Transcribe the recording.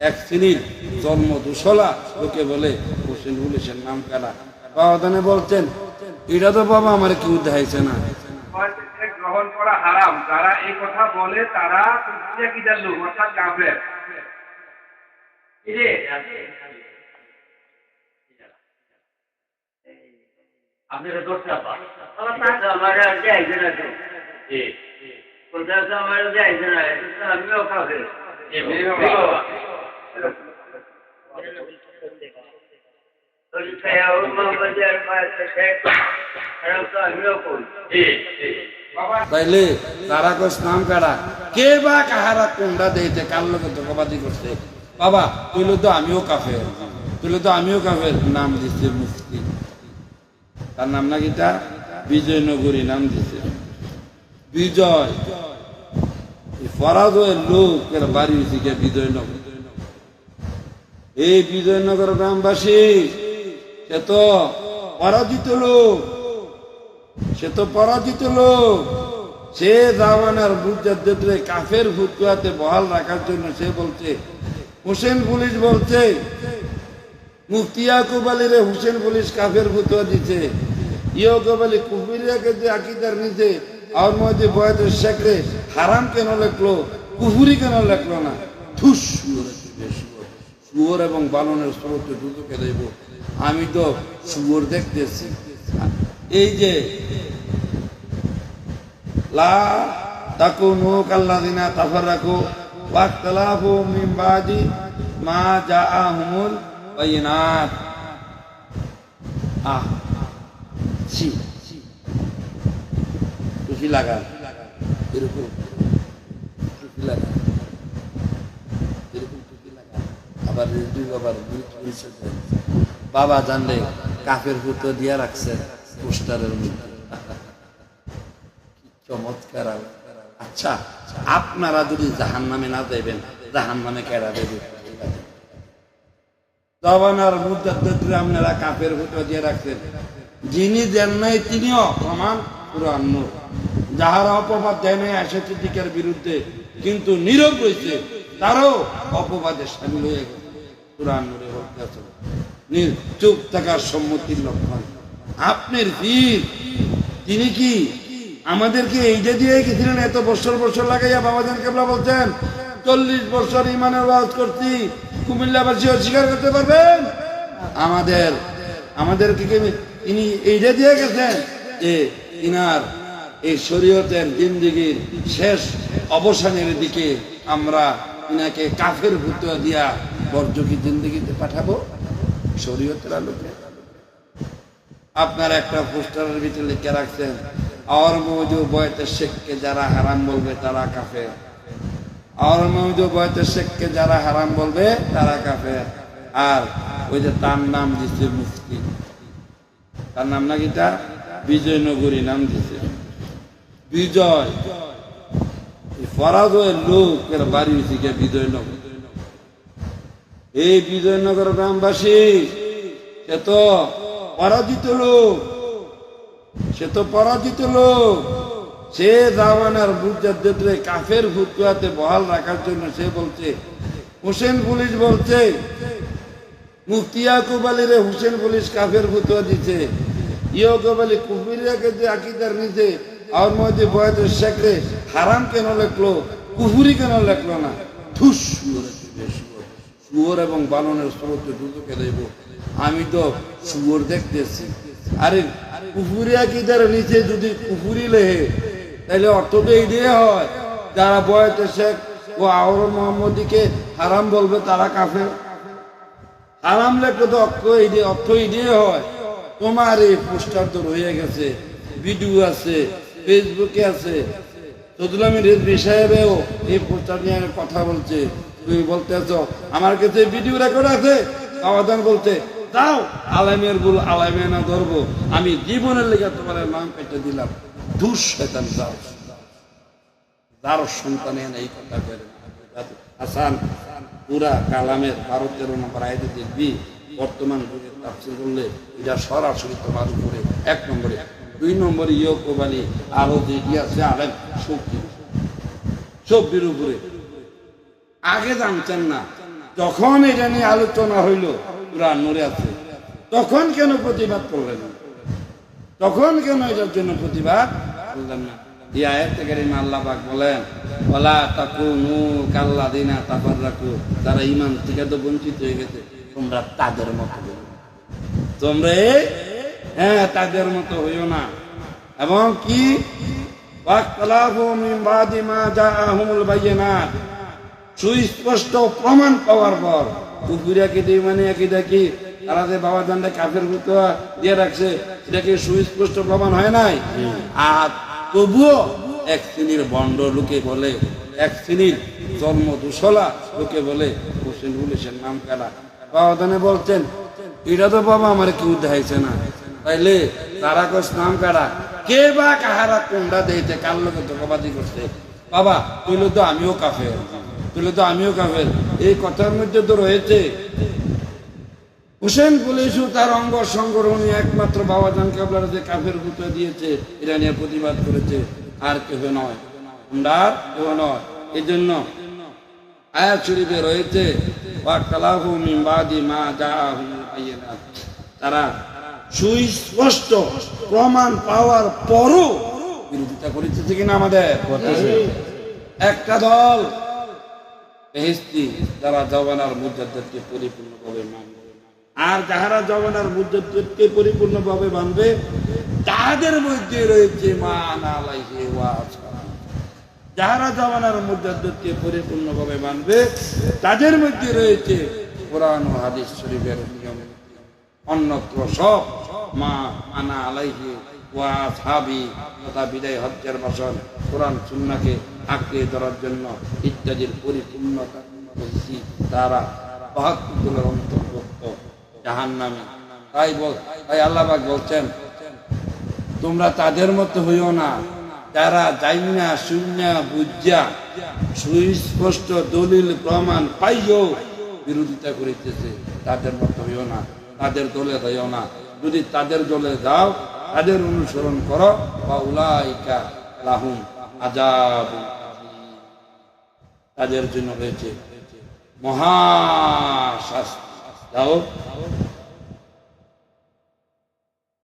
এক শ্রেণির জন্ম দুশলা লোকে বলে হোসেন পুলিশের নাম কারা? বাবাদানে বলছেন এটা তো বাবা আমার কেউ দেখাইছে না। গ্রহণ করা হারাম। যারা এই কথা বলে তারা অর্থাৎ কাফের। আপনারা দশটা আমার যাইছে না আমিও তাইলে তারা কস নাম কারা? কে বা কাহারা কার লোকে ধোকাবাজি করছে? বাবা, তুইলে তো আমিও কাফের। তুইলে তো আমিও কাফের। নাম দিচ্ছে মুফতি। তার নাম নাকি তা বিজয়নগরী নাম দিছে। বিজয়। পরাজয়ের লোকের বাড়ি হয়েছে বিজয়নগর। এই বিজয়নগর গ্রামবাসী, সে তো পরাজিত লোক। সে তো পরাজিত লোক। সে জামানার বুঝাতে কাফের ফুটকুয়াতে বহাল রাখার জন্য সে বলছে, হোসেন পুলিশ বলছে, মুফতি ইয়াকুব আলী রে হুসেন পুলিশ কাফের ফুতুয়া দিছে। ইয়াকুব আলী কুফুরিয়াকে যে আকিদার নিচে আর মধ্যে বয়াতের শেখরে হারাম কেন লেখলো, কুফুরি কেন লেখলো না? ঠুস। শুয়োরে এবং বালনের স্রোতে দুটোকে দেব। আমি তো শুয়োর দেখতেছি। এই যে, লা তাকুনু কাল্লাযিনা তাফাররাকু ওয়াক্তালাফু মিন বাদি মা জাআহুমুল বাইনাত। আহ, ছি টুপি লাগা এরকম টুপি লাগা এরকম টুপি লাগা আবার দুই বাবার পরিচয় বাবা জানলে কাফের ফুটো দিয়া রাখছে পোস্টারের মধ্যে। চমৎকার আচ্ছা আপনারা যদি জাহান নামে না দেবেন জাহান নামে কেডা দেবে জবানার আপনারা কাপের দিয়ে যিনি দেন নাই তিনিও প্রমাণ নূর। যাহারা অপবাদ দেয় নাই সিদ্দিকের বিরুদ্ধে, কিন্তু নীরব রয়েছে, তারও অপবাদে সামিল হয়ে গেছে। পুরান নূরে বলতে আছে। নি- চুপ থাকার সম্মতির লক্ষণ। আপনার পীর, তিনি কি আমাদেরকে এইটা দিয়ে গেছিলেন এত বছর বছর লাগাইয়া বাবাজান কেবলা বলছেন, চল্লিশ বছর ইমানের ওয়াজ করছি, কুমিল্লাবাসী অস্বীকার করতে পারবেন? আমাদের, আমাদেরকে তিনি এইটা দিয়ে গেছেন? যে ইনার এই শরীয়তের জিন্দিগির শেষ অবসানের দিকে আমরা ইনাকে কাফের ভূত দিয়া বর্জকি জিন্দিগিতে পাঠাবো, শরীয়তের আলোকে। আপনার একটা পোস্টারের ভিতরে লিখে রাখছেন আর মৌজু বয়তে শেখকে যারা হারাম বলবে তারা কাফে আর মৌজু বয়তে শেখকে যারা হারাম বলবে তারা কাফে আর ওই যে তার নাম দিচ্ছে মুফতি। তার নাম নাকি তা? বিজয়নগরী নাম দিছে। বিজয়। পরাজয়ের লোকের বাড়ি গিয়ে বিজয়নগর। এই বিজয়নগর গ্রামবাসী, সে তো পরাজিত লোক। সে তো পরাজিত লোক। সে জামানার বুঝাতে কাফের ফুটকুয়াতে বহাল রাখার জন্য সে বলছে, হোসেন পুলিশ বলছে, মুফতি ইয়াকুব রে হুসেন পুলিশ কাফের ফুতুয়া দিছে। ইয়াকুব আলী কুফুরিয়াকে যে আকিদার নিচে আর মধ্যে বয়াতের শেখরে হারাম কেন লেখলো, কুফুরি কেন লেখলো না? ঠুস। শুয়োরে এবং বালনের স্রোতে দুটোকে দেব। আমি তো শুয়োর দেখতেছি। আরে, কুফুরি আকিদার নিচে যদি কুফুরি লেহে তাহলে অর্থ তো এই দিয়ে হয়। যারা বয়াতের শেখ ও আওর মোহাম্মদীকে হারাম বলবে, তারা কাফের। হারাম লেখলে তো অর্থ এই দিয়ে অর্থ এই দিয়ে হয়। তোমার এই পোস্টার তো রয়ে গেছে। ভিডিও আছে, ফেসবুকে আছে। চতুলামি রেজবি সাহেবেও এই পোস্টার নিয়ে কথা বলছে। তুমি বলতে আছো আমার কাছে ভিডিও রেকর্ড আছে? আবাদান বলতে যাও আলামেরগুলো আলামে না ধরবো। আমি জীবনের লেগে তোমার নাম কেটে দিলাম। দুঃ শয়তান, যাও। যার সন্তান এই কথা করে পুরা কালামের বারো তেরো নম্বর আয়তে দেখবি, বর্তমান যুগে করলে এটা সরাসরি তোমার উপরে এক নম্বরে, দুই নম্বরে ইয়কুব আরও যে আছে আলেম সবজি সবজির উপরে। আগে জানতেন না। যখন এটা নিয়ে আলোচনা হইল, কোরআন নূরে আছে। তখন কেন প্রতিবাদ করলেন না? তখন কেন এটার জন্য প্রতিবাদ করলেন না? বলেন ওলা তাকুনু কাল্লাদিনা তাফাররাকু তারা ঈমান থেকে তো বঞ্চিত হয়ে গেছে, তোমরা তাদের মতো হ্যাঁ তাদের মতো হইও না। এবং কি? মা জাআহুমুল বায়িনাত সুস্পষ্ট প্রমাণ পাওয়ার পর কুকুরিয়া কি দিয়ে মানে কি দেখি, তারা যে বাবা জানটা কাফের ফুতুয়া দিয়ে রাখছে এটা কি সুস্পষ্ট প্রমাণ হয় নাই। আর তবুও এক শ্রেণির বন্ড লোকে বলে, এক শ্রেণির জন্ম দুশলা লোকে বলে, হোসেন পুলিশের নাম কারা বাবা দানে বলছেন, এটা তো বাবা আমার কেউ দেখাইছে না। তাইলে তারা কস নাম কারা কে বা কাহারা কোনটা দিয়েছে কার লোকে ধোকাবাজি করছে? বাবা তুইলে তো, আমিও কাফের। তুইলে তো আমিও কাফের। এই কথার মধ্যে তো রয়েছে। হুসেন পুলিশও তার অঙ্গ সংগ্রহণী একমাত্র বাবা জান কাবলার যে কাফের ভূত দিয়েছে। এটা নিয়ে প্রতিবাদ করেছে। আর কেহ নয়। আমরা নয়। এই জন্য আয়াত শরীফে রয়েছে। তারা সুস্পষ্ট প্রমাণ পাওয়ার পরও বিরোধিতা করিতেছে কিনা আমাদের? একটা দল বেহেস্তি যারা জবানার মুজাদ্দেদকে পরিপূর্ণভাবে মানবে আর যাহারা জবানার মুজাদ্দেদকে পরিপূর্ণভাবে মানবে তাদের মধ্যে রয়েছে মান আলাইহি ওয়া। যাহারা জবানার মুজাদ্দেদকে পরিপূর্ণভাবে মানবে, তাদের মধ্যে রয়েছে কোরআন ও হাদিস শরীফের নিয়ম অন্যত্র সব মা আনা আলাইহি তথা বিদায় হজ্জের ভাষণ কোরআন সুন্নাকে আঁকড়ে ধরার জন্য ইত্যাদির পরিপূর্ণতা তারা অন্তর্ভুক্ত। জাহান নামে তাই বল, তাই আল্লাহবাক বলছেন, তোমরা তাদের মতো হইও না। যারা যাই না শূন্য বুঝা সুস্পষ্ট দলিল, প্রমাণ পাইও, বিরোধিতা করিতেছে। তাদের মতো হইও না। তাদের দলে হইও না। যদি তাদের দলে যাও তাদের অনুসরণ করো বা উলাইকা লাহুম আজাব তাদের জন্য রয়েছে মহাশাস্তি